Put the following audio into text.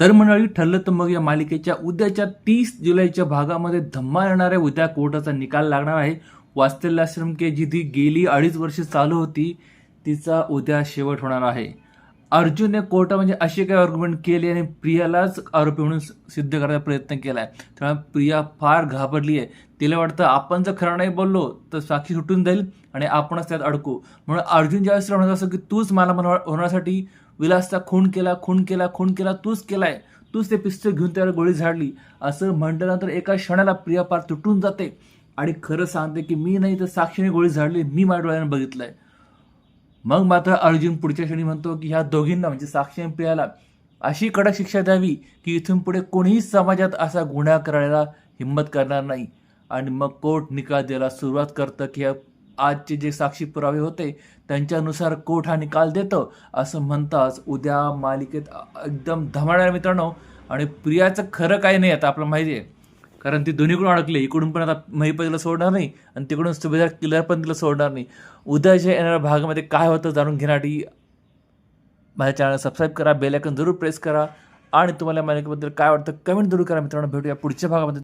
तर मंडळी ठरलं तर मग या मालिकेच्या उद्याच्या तीस जुलैच्या भागामध्ये धम्मा येणाऱ्या उद्या कोर्टाचा निकाल लागणार आहे. वात्सल्य आश्रम के जी ती गेली अडीच वर्ष चालू होती तिचा उद्या शेवट होणार आहे. अर्जुनने कोर्टामध्ये म्हणजे अशी काही आर्ग्युमेंट केली आणि प्रियालाच आरोपी म्हणून सिद्ध करायचा प्रयत्न केला आहे त्यामुळे प्रिया फार घाबरली आहे. तिला वाटतं आपण जर खरं नाही बोललो तर साक्षी सुटून जाईल आणि आपणच त्यात अडकू. म्हणून अर्जुन ज्यावेळेस म्हणत असं की तूच मला म्हणा होण्यासाठी विलासचा खून केला खून केला खून केला तूच केलाय. तूच ते पिस्तूल घेऊन त्यावर गोळी झाडली. असं म्हटल्यानंतर एका क्षणाला प्रिया पार तुटून जाते आणि खरं सांगते की मी नाही तर साक्षीने गोळी झाडली मी माझ्या डोळ्यानं बघितलं आहे मग मात्र अर्जुन पुढच्या क्षणी म्हणतो की ह्या दोघींना म्हणजे साक्षी आणि प्रियाला अशी कडक शिक्षा द्यावी की इथून पुढे कोणीही समाजात असा गुन्हा करायला हिंमत करणार नाही. आणि मग कोर्ट निकाल द्यायला सुरुवात करतं की आजचे जे साक्षी पुरावे होते त्यांच्यानुसार कोर्ट हा निकाल देतं असं म्हणताच उद्या मालिकेत एकदम धमाळणार मित्रांनो. आणि प्रियाचं खरं काय नाही आता आपलं माहिती आहे. कारण ती दोन्हीकडून अडकली. इकडून पण आता महिपा तिला सोडणार नाही आणि तिकडून सुभेदार किल्लर पण तिला सोडणार नाही. उद्याच्या येणाऱ्या भागामध्ये काय होतं जाणून घेण्यासाठी माझ्या चॅनल सबस्क्राईब करा बेल जरूर प्रेस करा. आणि तुम्हाला मालिकेबद्दल काय वाटतं कमेंट जरूर करा मित्रांनो. भेटूया पुढच्या भागामध्ये.